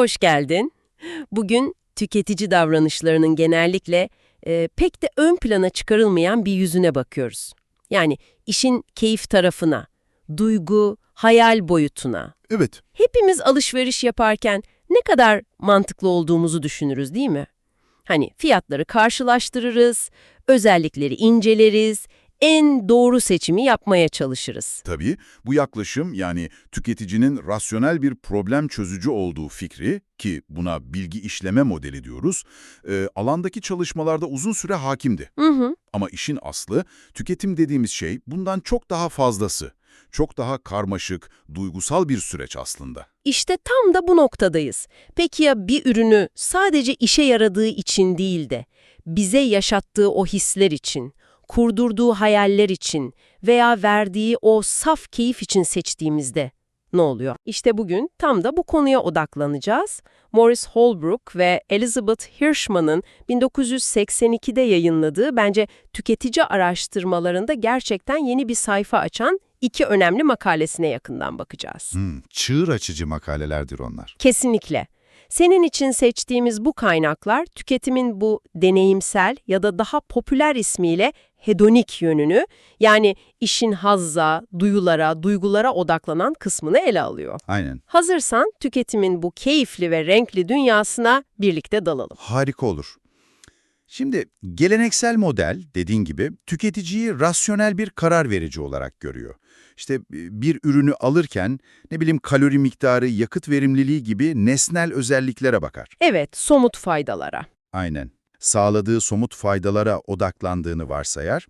Hoş geldin. Bugün tüketici davranışlarının genellikle e, pek de ön plana çıkarılmayan bir yüzüne bakıyoruz. Yani işin keyif tarafına, duygu, hayal boyutuna. Evet, Hepimiz alışveriş yaparken ne kadar mantıklı olduğumuzu düşünürüz değil mi? Hani fiyatları karşılaştırırız, özellikleri inceleriz, en doğru seçimi yapmaya çalışırız. tabii bu yaklaşım yani tüketicinin rasyonel bir problem çözücü olduğu fikri ki buna bilgi işleme modeli diyoruz, e, alandaki çalışmalarda uzun süre hakimdi. Hı hı. Ama işin aslı tüketim dediğimiz şey bundan çok daha fazlası. Çok daha karmaşık, duygusal bir süreç aslında. İşte tam da bu noktadayız. Peki ya bir ürünü sadece işe yaradığı için değil de bize yaşattığı o hisler için, kurdurduğu hayaller için veya verdiği o saf keyif için seçtiğimizde ne oluyor? İşte bugün tam da bu konuya odaklanacağız. Morris Holbrook ve Elizabeth Hirschman'ın 1982'de yayınladığı bence tüketici araştırmalarında gerçekten yeni bir sayfa açan iki önemli makalesine yakından bakacağız. Hmm, çığır açıcı makalelerdir onlar. Kesinlikle. Senin için seçtiğimiz bu kaynaklar tüketimin bu deneyimsel ya da daha popüler ismiyle hedonik yönünü yani işin hazza, duyulara, duygulara odaklanan kısmını ele alıyor. Aynen. Hazırsan tüketimin bu keyifli ve renkli dünyasına birlikte dalalım. Harika olur. Şimdi geleneksel model dediğin gibi tüketiciyi rasyonel bir karar verici olarak görüyor. İşte bir ürünü alırken ne bileyim kalori miktarı, yakıt verimliliği gibi nesnel özelliklere bakar. Evet, somut faydalara. Aynen. Sağladığı somut faydalara odaklandığını varsayar.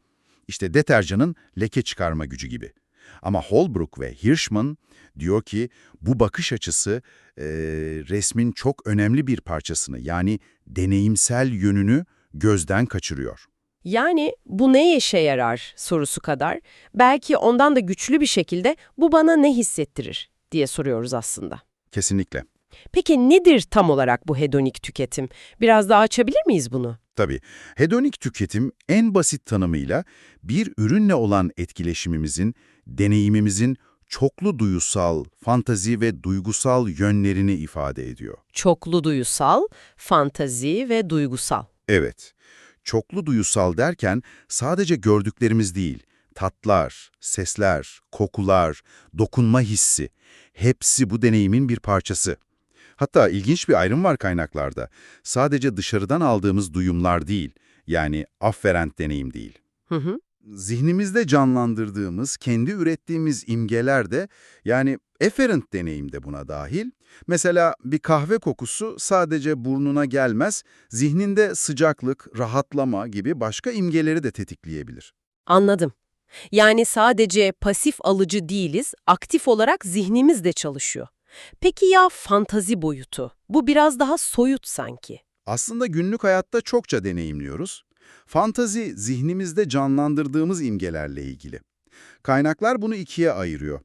İşte deterjanın leke çıkarma gücü gibi. Ama Holbrook ve Hirschman diyor ki bu bakış açısı e, resmin çok önemli bir parçasını yani deneyimsel yönünü gözden kaçırıyor. Yani bu ne işe yarar sorusu kadar belki ondan da güçlü bir şekilde bu bana ne hissettirir diye soruyoruz aslında. Kesinlikle. Peki nedir tam olarak bu hedonik tüketim? Biraz daha açabilir miyiz bunu? Tabii. Hedonik tüketim en basit tanımıyla bir ürünle olan etkileşimimizin, deneyimimizin çoklu duyusal, fantazi ve duygusal yönlerini ifade ediyor. Çoklu duyusal, fantazi ve duygusal. Evet, çoklu duyusal derken sadece gördüklerimiz değil, tatlar, sesler, kokular, dokunma hissi, hepsi bu deneyimin bir parçası. Hatta ilginç bir ayrım var kaynaklarda. Sadece dışarıdan aldığımız duyumlar değil, yani afferent deneyim değil. Hı hı. Zihnimizde canlandırdığımız, kendi ürettiğimiz imgeler de, yani efferent deneyim de buna dahil. Mesela bir kahve kokusu sadece burnuna gelmez, zihninde sıcaklık, rahatlama gibi başka imgeleri de tetikleyebilir. Anladım. Yani sadece pasif alıcı değiliz, aktif olarak zihnimiz de çalışıyor. Peki ya fantazi boyutu? Bu biraz daha soyut sanki. Aslında günlük hayatta çokça deneyimliyoruz. Fantazi, zihnimizde canlandırdığımız imgelerle ilgili. Kaynaklar bunu ikiye ayırıyor.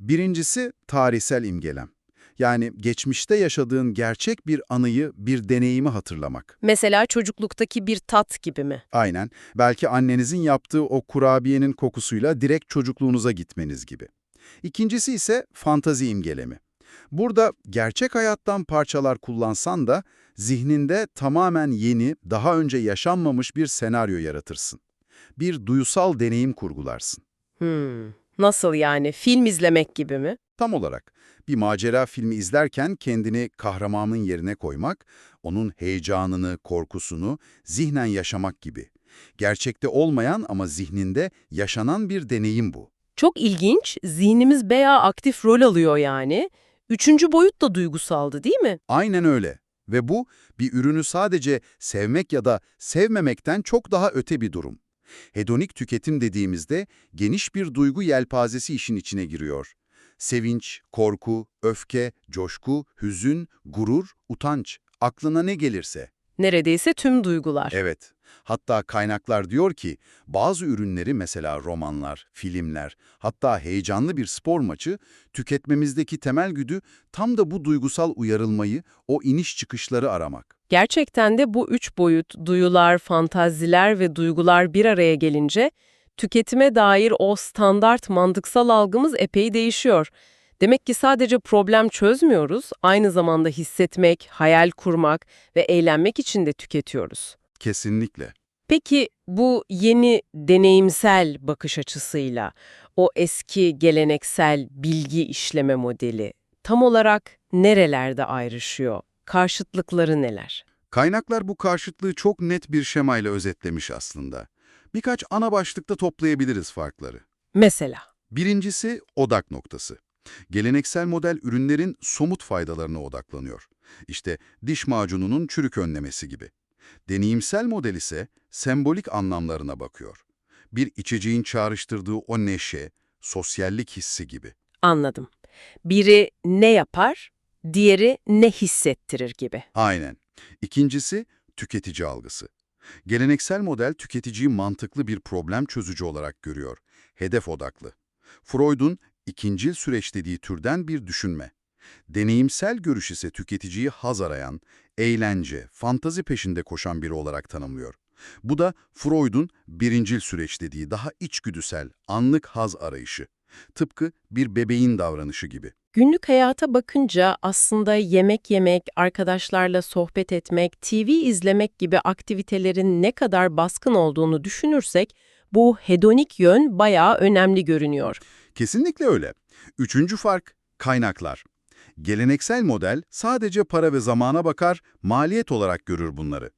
Birincisi tarihsel imgelem. Yani geçmişte yaşadığın gerçek bir anıyı, bir deneyimi hatırlamak. Mesela çocukluktaki bir tat gibi mi? Aynen, belki annenizin yaptığı o kurabiyenin kokusuyla direkt çocukluğunuza gitmeniz gibi. İkincisi ise fantazi imgelemi. Burada gerçek hayattan parçalar kullansan da zihninde tamamen yeni, daha önce yaşanmamış bir senaryo yaratırsın. Bir duyusal deneyim kurgularsın. Hmm. Nasıl yani? Film izlemek gibi mi? Tam olarak bir macera filmi izlerken kendini kahramanın yerine koymak, onun heyecanını, korkusunu zihnen yaşamak gibi. Gerçekte olmayan ama zihninde yaşanan bir deneyim bu. Çok ilginç. Zihnimiz bayağı aktif rol alıyor yani. Üçüncü boyut da duygusaldı değil mi? Aynen öyle. Ve bu bir ürünü sadece sevmek ya da sevmemekten çok daha öte bir durum. Hedonik tüketim dediğimizde geniş bir duygu yelpazesi işin içine giriyor. Sevinç, korku, öfke, coşku, hüzün, gurur, utanç, aklına ne gelirse. Neredeyse tüm duygular. Evet. Hatta kaynaklar diyor ki bazı ürünleri mesela romanlar, filmler, hatta heyecanlı bir spor maçı tüketmemizdeki temel güdü tam da bu duygusal uyarılmayı, o iniş çıkışları aramak. Gerçekten de bu üç boyut, duyular, fantaziler ve duygular bir araya gelince tüketime dair o standart mantıksal algımız epey değişiyor. Demek ki sadece problem çözmüyoruz, aynı zamanda hissetmek, hayal kurmak ve eğlenmek için de tüketiyoruz. Kesinlikle. Peki bu yeni deneyimsel bakış açısıyla o eski geleneksel bilgi işleme modeli tam olarak nerelerde ayrışıyor? Karşıtlıkları neler? Kaynaklar bu karşıtlığı çok net bir şemayla özetlemiş aslında. Birkaç ana başlıkta toplayabiliriz farkları. Mesela Birincisi odak noktası. Geleneksel model ürünlerin somut faydalarına odaklanıyor. İşte diş macununun çürük önlemesi gibi. Deneyimsel model ise sembolik anlamlarına bakıyor. Bir içeceğin çağrıştırdığı o neşe, sosyallik hissi gibi. anladım. Biri ne yapar, diğeri ne hissettirir gibi. Aynen. İkincisi tüketici algısı. Geleneksel model tüketiciyi mantıklı bir problem çözücü olarak görüyor. Hedef odaklı. Freud'un ikincil süreç dediği türden bir düşünme. Deneyimsel görüş ise tüketiciyi haz arayan, eğlence, fantazi peşinde koşan biri olarak tanımlıyor. Bu da Freud'un birincil süreç dediği daha içgüdüsel, anlık haz arayışı. Tıpkı bir bebeğin davranışı gibi. Günlük hayata bakınca aslında yemek yemek, arkadaşlarla sohbet etmek, TV izlemek gibi aktivitelerin ne kadar baskın olduğunu düşünürsek bu hedonik yön bayağı önemli görünüyor. Kesinlikle öyle. Üçüncü fark, kaynaklar. Geleneksel model sadece para ve zamana bakar, maliyet olarak görür bunları.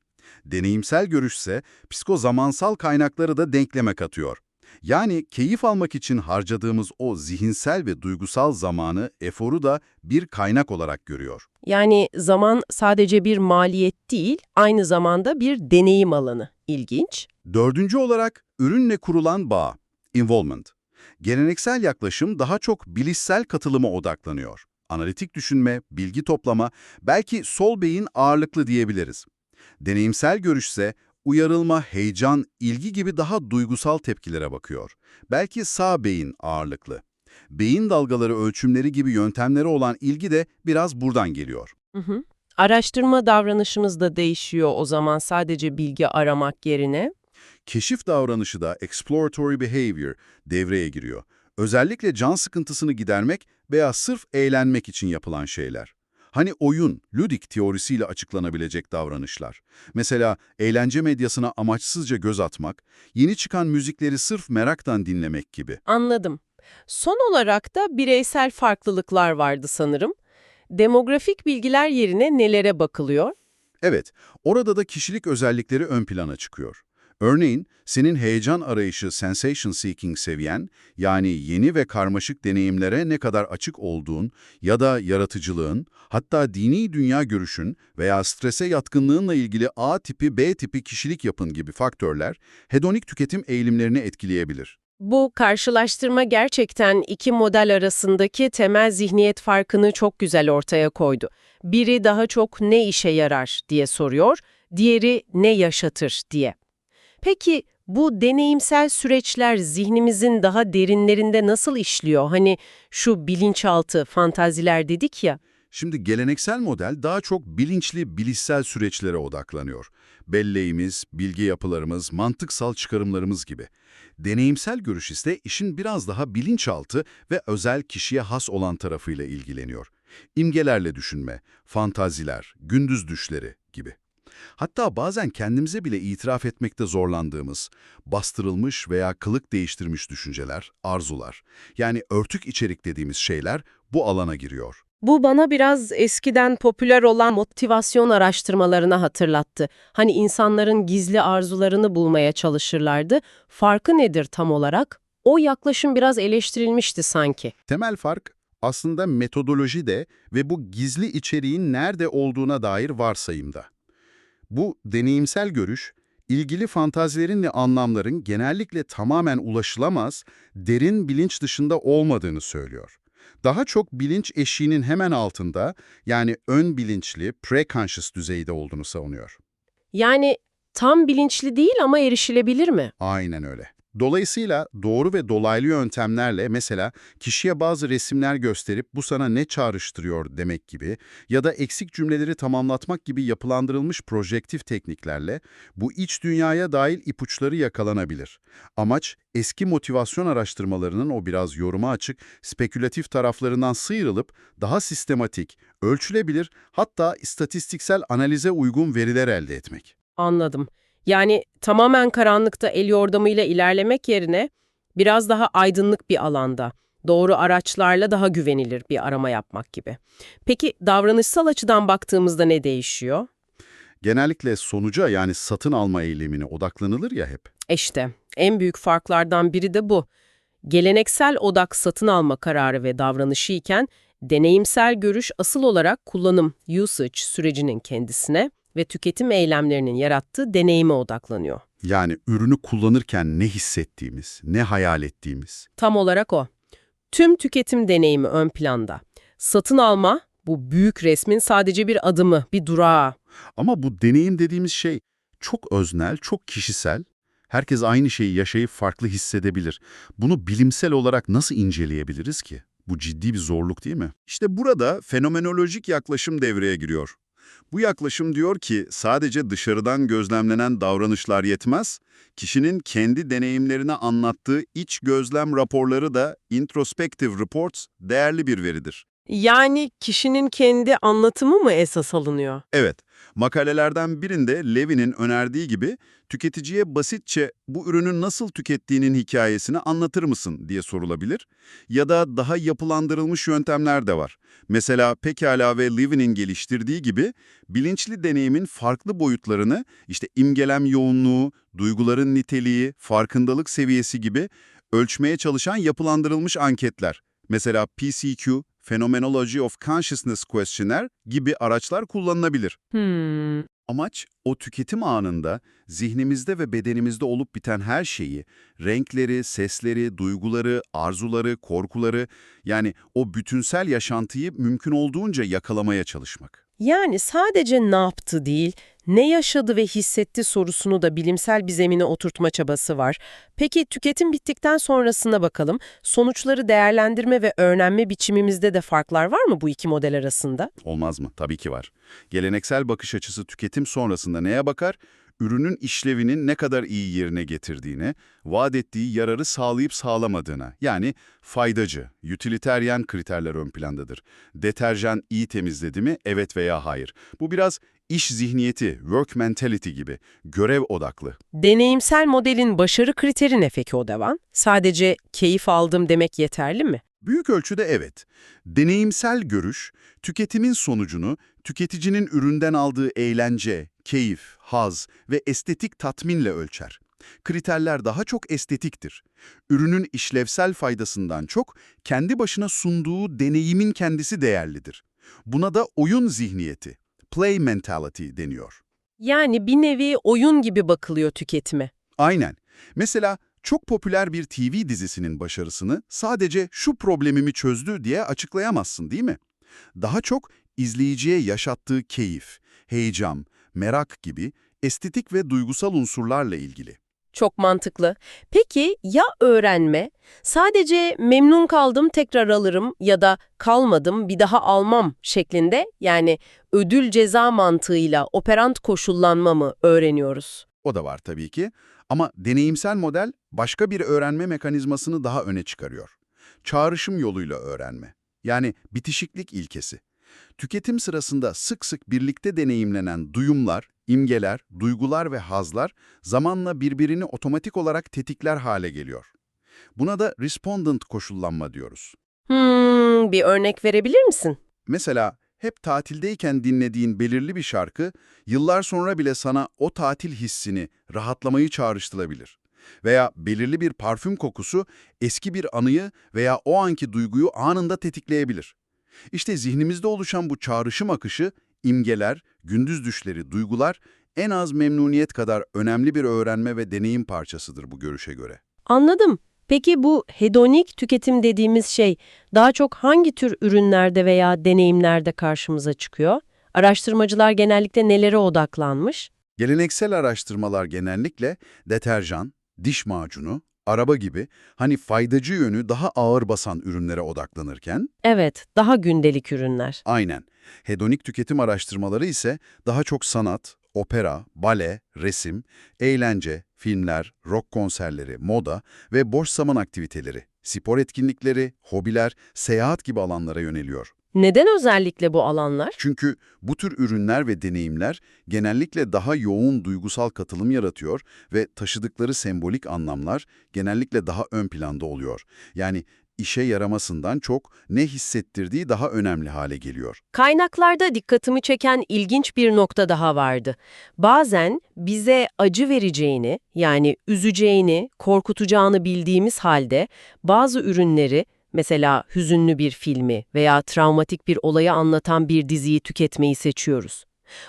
Deneyimsel görüşse psikozamansal kaynakları da denkleme katıyor. Yani keyif almak için harcadığımız o zihinsel ve duygusal zamanı, eforu da bir kaynak olarak görüyor. Yani zaman sadece bir maliyet değil, aynı zamanda bir deneyim alanı. İlginç. Dördüncü olarak ürünle kurulan bağ, involvement. Geleneksel yaklaşım daha çok bilişsel katılıma odaklanıyor. Analitik düşünme, bilgi toplama, belki sol beyin ağırlıklı diyebiliriz. Deneyimsel görüşse uyarılma, heyecan, ilgi gibi daha duygusal tepkilere bakıyor. Belki sağ beyin ağırlıklı. Beyin dalgaları ölçümleri gibi yöntemleri olan ilgi de biraz buradan geliyor. Hı hı. Araştırma davranışımız da değişiyor o zaman sadece bilgi aramak yerine. Keşif davranışı da exploratory behavior devreye giriyor. Özellikle can sıkıntısını gidermek veya sırf eğlenmek için yapılan şeyler. Hani oyun, ludik teorisiyle açıklanabilecek davranışlar. Mesela eğlence medyasına amaçsızca göz atmak, yeni çıkan müzikleri sırf meraktan dinlemek gibi. Anladım. Son olarak da bireysel farklılıklar vardı sanırım. Demografik bilgiler yerine nelere bakılıyor? Evet, orada da kişilik özellikleri ön plana çıkıyor. Örneğin, senin heyecan arayışı sensation seeking seviyen, yani yeni ve karmaşık deneyimlere ne kadar açık olduğun ya da yaratıcılığın, hatta dini dünya görüşün veya strese yatkınlığınla ilgili A tipi, B tipi kişilik yapın gibi faktörler hedonik tüketim eğilimlerini etkileyebilir. Bu karşılaştırma gerçekten iki model arasındaki temel zihniyet farkını çok güzel ortaya koydu. Biri daha çok ne işe yarar diye soruyor, diğeri ne yaşatır diye. Peki bu deneyimsel süreçler zihnimizin daha derinlerinde nasıl işliyor? Hani şu bilinçaltı, fantaziler dedik ya. Şimdi geleneksel model daha çok bilinçli, bilişsel süreçlere odaklanıyor. Belleğimiz, bilgi yapılarımız, mantıksal çıkarımlarımız gibi. Deneyimsel görüş ise işin biraz daha bilinçaltı ve özel kişiye has olan tarafıyla ilgileniyor. İmgelerle düşünme, fantaziler, gündüz düşleri gibi. Hatta bazen kendimize bile itiraf etmekte zorlandığımız, bastırılmış veya kılık değiştirmiş düşünceler, arzular, yani örtük içerik dediğimiz şeyler bu alana giriyor. Bu bana biraz eskiden popüler olan motivasyon araştırmalarına hatırlattı. Hani insanların gizli arzularını bulmaya çalışırlardı. Farkı nedir tam olarak? O yaklaşım biraz eleştirilmişti sanki. Temel fark aslında metodolojide ve bu gizli içeriğin nerede olduğuna dair varsayımda. Bu deneyimsel görüş, ilgili fantazilerin ve anlamların genellikle tamamen ulaşılamaz, derin bilinç dışında olmadığını söylüyor. Daha çok bilinç eşiğinin hemen altında, yani ön bilinçli, preconscious düzeyde olduğunu savunuyor. Yani tam bilinçli değil ama erişilebilir mi? Aynen öyle. Dolayısıyla doğru ve dolaylı yöntemlerle mesela kişiye bazı resimler gösterip bu sana ne çağrıştırıyor demek gibi ya da eksik cümleleri tamamlatmak gibi yapılandırılmış projektif tekniklerle bu iç dünyaya dair ipuçları yakalanabilir. Amaç eski motivasyon araştırmalarının o biraz yoruma açık, spekülatif taraflarından sıyrılıp daha sistematik, ölçülebilir hatta istatistiksel analize uygun veriler elde etmek. Anladım. Yani tamamen karanlıkta el yordamıyla ilerlemek yerine biraz daha aydınlık bir alanda, doğru araçlarla daha güvenilir bir arama yapmak gibi. Peki davranışsal açıdan baktığımızda ne değişiyor? Genellikle sonuca yani satın alma eylemine odaklanılır ya hep. İşte en büyük farklardan biri de bu. Geleneksel odak satın alma kararı ve davranışı iken deneyimsel görüş asıl olarak kullanım, usage sürecinin kendisine ve tüketim eylemlerinin yarattığı deneyime odaklanıyor. Yani ürünü kullanırken ne hissettiğimiz, ne hayal ettiğimiz. Tam olarak o. Tüm tüketim deneyimi ön planda. Satın alma, bu büyük resmin sadece bir adımı, bir durağı. Ama bu deneyim dediğimiz şey çok öznel, çok kişisel. Herkes aynı şeyi yaşayıp farklı hissedebilir. Bunu bilimsel olarak nasıl inceleyebiliriz ki? Bu ciddi bir zorluk değil mi? İşte burada fenomenolojik yaklaşım devreye giriyor. Bu yaklaşım diyor ki sadece dışarıdan gözlemlenen davranışlar yetmez, kişinin kendi deneyimlerini anlattığı iç gözlem raporları da introspective reports değerli bir veridir. Yani kişinin kendi anlatımı mı esas alınıyor? Evet, makalelerden birinde Levin'in önerdiği gibi tüketiciye basitçe bu ürünü nasıl tükettiğinin hikayesini anlatır mısın diye sorulabilir. Ya da daha yapılandırılmış yöntemler de var. Mesela Pekala ve Levin'in geliştirdiği gibi bilinçli deneyimin farklı boyutlarını işte imgelem yoğunluğu, duyguların niteliği, farkındalık seviyesi gibi ölçmeye çalışan yapılandırılmış anketler. Mesela PCQ, Phenomenology of Consciousness Questionnaire gibi araçlar kullanılabilir. Hmm. Amaç, o tüketim anında zihnimizde ve bedenimizde olup biten her şeyi, renkleri, sesleri, duyguları, arzuları, korkuları, yani o bütünsel yaşantıyı mümkün olduğunca yakalamaya çalışmak. Yani sadece ne yaptı değil, ne yaşadı ve hissetti sorusunu da bilimsel bir zemine oturtma çabası var. Peki tüketim bittikten sonrasına bakalım. Sonuçları değerlendirme ve öğrenme biçimimizde de farklar var mı bu iki model arasında? Olmaz mı? Tabii ki var. Geleneksel bakış açısı tüketim sonrasında neye bakar? Ürünün işlevinin ne kadar iyi yerine getirdiğine, vaat ettiği yararı sağlayıp sağlamadığına, yani faydacı, utilitarian kriterler ön plandadır. Deterjan iyi temizledi mi? Evet veya hayır. Bu biraz iş zihniyeti, work mentality gibi, görev odaklı. Deneyimsel modelin başarı kriteri ne peki o devam? Sadece keyif aldım demek yeterli mi? Büyük ölçüde evet. Deneyimsel görüş, tüketimin sonucunu tüketicinin üründen aldığı eğlence, keyif, haz ve estetik tatminle ölçer. Kriterler daha çok estetiktir. Ürünün işlevsel faydasından çok kendi başına sunduğu deneyimin kendisi değerlidir. Buna da oyun zihniyeti, play mentality deniyor. Yani bir nevi oyun gibi bakılıyor tüketime. Aynen. Mesela çok popüler bir TV dizisinin başarısını sadece şu problemimi çözdü diye açıklayamazsın değil mi? Daha çok izleyiciye yaşattığı keyif, heyecan, merak gibi estetik ve duygusal unsurlarla ilgili. Çok mantıklı. Peki ya öğrenme? Sadece memnun kaldım tekrar alırım ya da kalmadım bir daha almam şeklinde yani ödül ceza mantığıyla operant koşullanma mı öğreniyoruz? O da var tabii ki ama deneyimsel model başka bir öğrenme mekanizmasını daha öne çıkarıyor. Çağrışım yoluyla öğrenme. Yani bitişiklik ilkesi. Tüketim sırasında sık sık birlikte deneyimlenen duyumlar, imgeler, duygular ve hazlar zamanla birbirini otomatik olarak tetikler hale geliyor. Buna da respondent koşullanma diyoruz. Hmm, bir örnek verebilir misin? Mesela hep tatildeyken dinlediğin belirli bir şarkı, yıllar sonra bile sana o tatil hissini, rahatlamayı çağrıştırabilir. Veya belirli bir parfüm kokusu eski bir anıyı veya o anki duyguyu anında tetikleyebilir. İşte zihnimizde oluşan bu çağrışım akışı, imgeler, gündüz düşleri, duygular en az memnuniyet kadar önemli bir öğrenme ve deneyim parçasıdır bu görüşe göre. Anladım. Peki bu hedonik tüketim dediğimiz şey daha çok hangi tür ürünlerde veya deneyimlerde karşımıza çıkıyor? Araştırmacılar genellikle nelere odaklanmış? Geleneksel araştırmalar genellikle deterjan, diş macunu, araba gibi hani faydacı yönü daha ağır basan ürünlere odaklanırken, Evet, daha gündelik ürünler. aynen. Hedonik tüketim araştırmaları ise daha çok sanat, opera, bale, resim, eğlence, filmler, rock konserleri, moda ve boş zaman aktiviteleri, spor etkinlikleri, hobiler, seyahat gibi alanlara yöneliyor. Neden özellikle bu alanlar? Çünkü bu tür ürünler ve deneyimler genellikle daha yoğun duygusal katılım yaratıyor ve taşıdıkları sembolik anlamlar genellikle daha ön planda oluyor. Yani işe yaramasından çok ne hissettirdiği daha önemli hale geliyor. Kaynaklarda dikkatimi çeken ilginç bir nokta daha vardı. Bazen bize acı vereceğini, yani üzeceğini, korkutacağını bildiğimiz halde bazı ürünleri, mesela hüzünlü bir filmi veya travmatik bir olayı anlatan bir diziyi tüketmeyi seçiyoruz.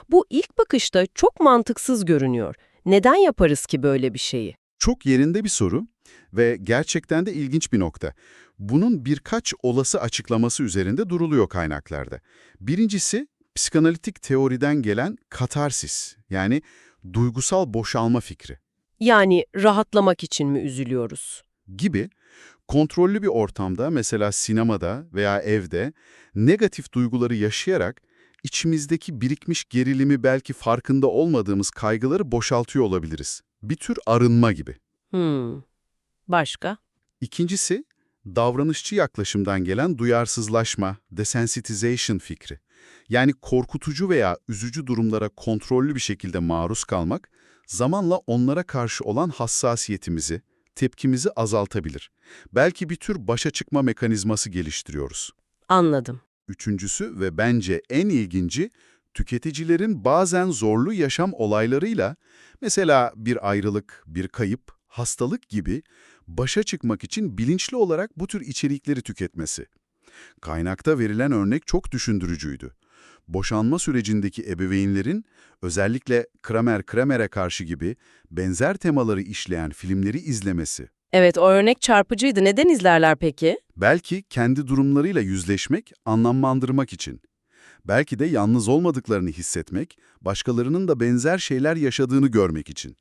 Bu ilk bakışta çok mantıksız görünüyor. Neden yaparız ki böyle bir şeyi? Çok yerinde bir soru ve gerçekten de ilginç bir nokta. Bunun birkaç olası açıklaması üzerinde duruluyor kaynaklarda. Birincisi, psikanalitik teoriden gelen katarsis, yani duygusal boşalma fikri Yani rahatlamak için mi üzülüyoruz? gibi kontrollü bir ortamda, mesela sinemada veya evde negatif duyguları yaşayarak içimizdeki birikmiş gerilimi belki farkında olmadığımız kaygıları boşaltıyor olabiliriz. Bir tür arınma gibi. Hmm. Başka? İkincisi, davranışçı yaklaşımdan gelen duyarsızlaşma, desensitization fikri. Yani korkutucu veya üzücü durumlara kontrollü bir şekilde maruz kalmak, zamanla onlara karşı olan hassasiyetimizi, tepkimizi azaltabilir. Belki bir tür başa çıkma mekanizması geliştiriyoruz. Anladım. Üçüncüsü ve bence en ilginci, tüketicilerin bazen zorlu yaşam olaylarıyla, mesela bir ayrılık, bir kayıp, hastalık gibi başa çıkmak için bilinçli olarak bu tür içerikleri tüketmesi. Kaynakta verilen örnek çok düşündürücüydü. Boşanma sürecindeki ebeveynlerin özellikle Kramer Kramer'e karşı gibi benzer temaları işleyen filmleri izlemesi. Evet, o örnek çarpıcıydı. Neden izlerler peki? Belki kendi durumlarıyla yüzleşmek, anlamlandırmak için. Belki de yalnız olmadıklarını hissetmek, başkalarının da benzer şeyler yaşadığını görmek için.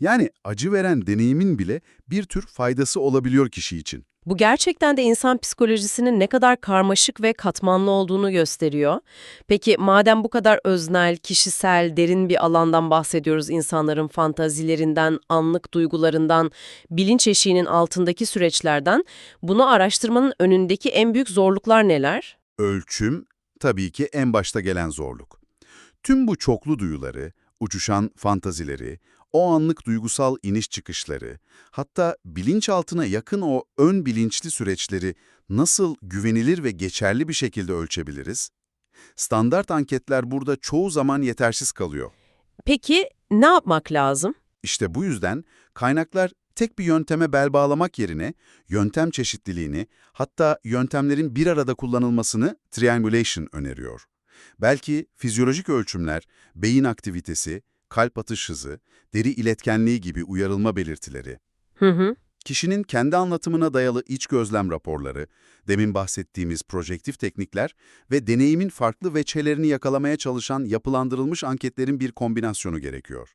Yani acı veren deneyimin bile bir tür faydası olabiliyor kişi için. Bu gerçekten de insan psikolojisinin ne kadar karmaşık ve katmanlı olduğunu gösteriyor. Peki madem bu kadar öznel, kişisel, derin bir alandan bahsediyoruz insanların fantazilerinden, anlık duygularından, bilinç eşiğinin altındaki süreçlerden, bunu araştırmanın önündeki en büyük zorluklar neler? Ölçüm tabii ki en başta gelen zorluk. Tüm bu çoklu duyuları, uçuşan fantazileri, o anlık duygusal iniş çıkışları, hatta bilinçaltına yakın o ön bilinçli süreçleri nasıl güvenilir ve geçerli bir şekilde ölçebiliriz? Standart anketler burada çoğu zaman yetersiz kalıyor. Peki ne yapmak lazım? İşte bu yüzden kaynaklar tek bir yönteme bel bağlamak yerine yöntem çeşitliliğini, hatta yöntemlerin bir arada kullanılmasını triangulation öneriyor. Belki fizyolojik ölçümler, beyin aktivitesi, kalp atış hızı, deri iletkenliği gibi uyarılma belirtileri, Hı hı. kişinin kendi anlatımına dayalı iç gözlem raporları, demin bahsettiğimiz projektif teknikler ve deneyimin farklı veçelerini yakalamaya çalışan yapılandırılmış anketlerin bir kombinasyonu gerekiyor.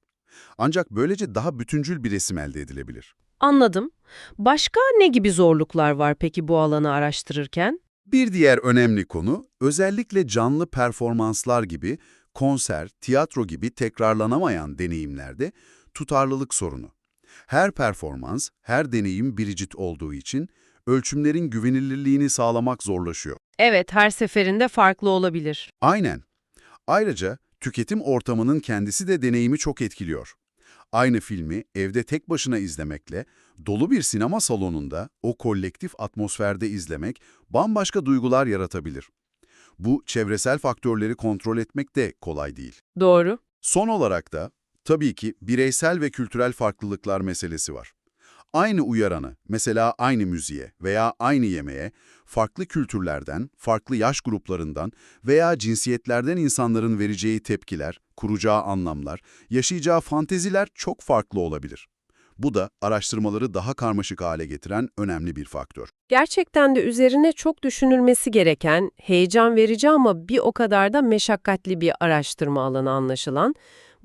Ancak böylece daha bütüncül bir resim elde edilebilir. Anladım. Başka ne gibi zorluklar var peki bu alanı araştırırken? Bir diğer önemli konu, özellikle canlı performanslar gibi konser, tiyatro gibi tekrarlanamayan deneyimlerde tutarlılık sorunu. Her performans, her deneyim biricik olduğu için ölçümlerin güvenilirliğini sağlamak zorlaşıyor. Evet, her seferinde farklı olabilir. Aynen. Ayrıca tüketim ortamının kendisi de deneyimi çok etkiliyor. Aynı filmi evde tek başına izlemekle, dolu bir sinema salonunda o kolektif atmosferde izlemek bambaşka duygular yaratabilir. Bu çevresel faktörleri kontrol etmek de kolay değil. Doğru. Son olarak da tabii ki bireysel ve kültürel farklılıklar meselesi var. Aynı uyaranı, mesela aynı müziğe veya aynı yemeğe, farklı kültürlerden, farklı yaş gruplarından veya cinsiyetlerden insanların vereceği tepkiler, kuracağı anlamlar, yaşayacağı fanteziler çok farklı olabilir. Bu da araştırmaları daha karmaşık hale getiren önemli bir faktör. Gerçekten de üzerine çok düşünülmesi gereken, heyecan verici ama bir o kadar da meşakkatli bir araştırma alanı anlaşılan.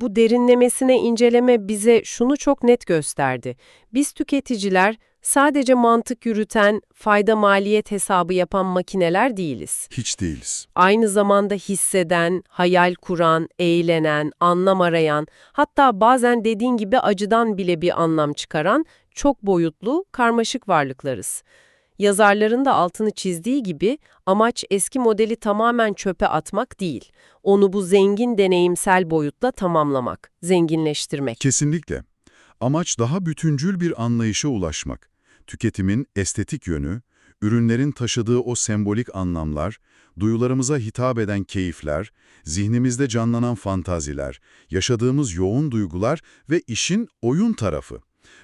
Bu derinlemesine inceleme bize şunu çok net gösterdi. Biz tüketiciler Sadece mantık yürüten, fayda maliyet hesabı yapan makineler değiliz. Hiç değiliz. Aynı zamanda hisseden, hayal kuran, eğlenen, anlam arayan, hatta bazen dediğin gibi acıdan bile bir anlam çıkaran çok boyutlu, karmaşık varlıklarız. Yazarların da altını çizdiği gibi amaç eski modeli tamamen çöpe atmak değil, onu bu zengin deneyimsel boyutla tamamlamak, zenginleştirmek. Kesinlikle. Amaç daha bütüncül bir anlayışa ulaşmak. Tüketimin estetik yönü, ürünlerin taşıdığı o sembolik anlamlar, duyularımıza hitap eden keyifler, zihnimizde canlanan fantaziler, yaşadığımız yoğun duygular ve işin oyun tarafı.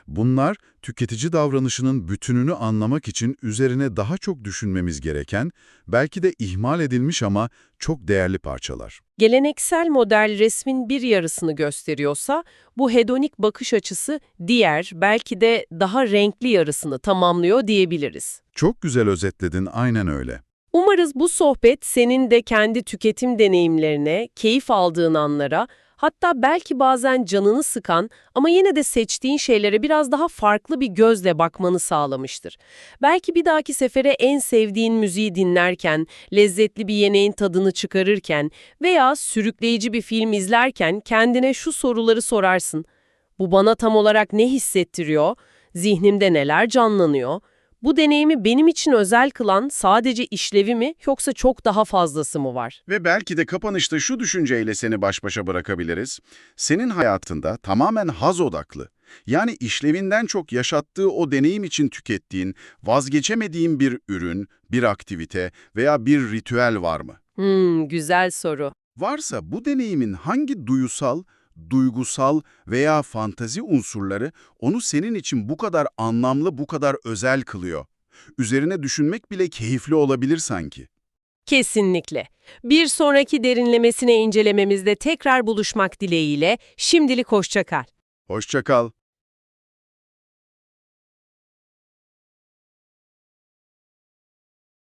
Bunlar tüketici davranışının bütününü anlamak için üzerine daha çok düşünmemiz gereken, belki de ihmal edilmiş ama çok değerli parçalar. Geleneksel model resmin bir yarısını gösteriyorsa, bu hedonik bakış açısı diğer, belki de daha renkli yarısını tamamlıyor diyebiliriz. Çok güzel özetledin, aynen öyle. Umarız bu sohbet senin de kendi tüketim deneyimlerine, keyif aldığın anlara, hatta belki bazen canını sıkan ama yine de seçtiğin şeylere biraz daha farklı bir gözle bakmanı sağlamıştır. Belki bir dahaki sefere en sevdiğin müziği dinlerken, lezzetli bir yemeğin tadını çıkarırken veya sürükleyici bir film izlerken kendine şu soruları sorarsın. Bu bana tam olarak ne hissettiriyor? Zihnimde neler canlanıyor? Bu deneyimi benim için özel kılan sadece işlevi mi yoksa çok daha fazlası mı var? Ve belki de kapanışta şu düşünceyle seni baş başa bırakabiliriz. Senin hayatında tamamen haz odaklı. Yani işlevinden çok yaşattığı o deneyim için tükettiğin, vazgeçemediğin bir ürün, bir aktivite veya bir ritüel var mı? Hmm, güzel soru. Varsa bu deneyimin hangi duyusal, duygusal veya fantazi unsurları onu senin için bu kadar anlamlı, bu kadar özel kılıyor? Üzerine düşünmek bile keyifli olabilir sanki. Kesinlikle. Bir sonraki derinlemesine incelememizde tekrar buluşmak dileğiyle şimdilik hoşça kal. Hoşça kal.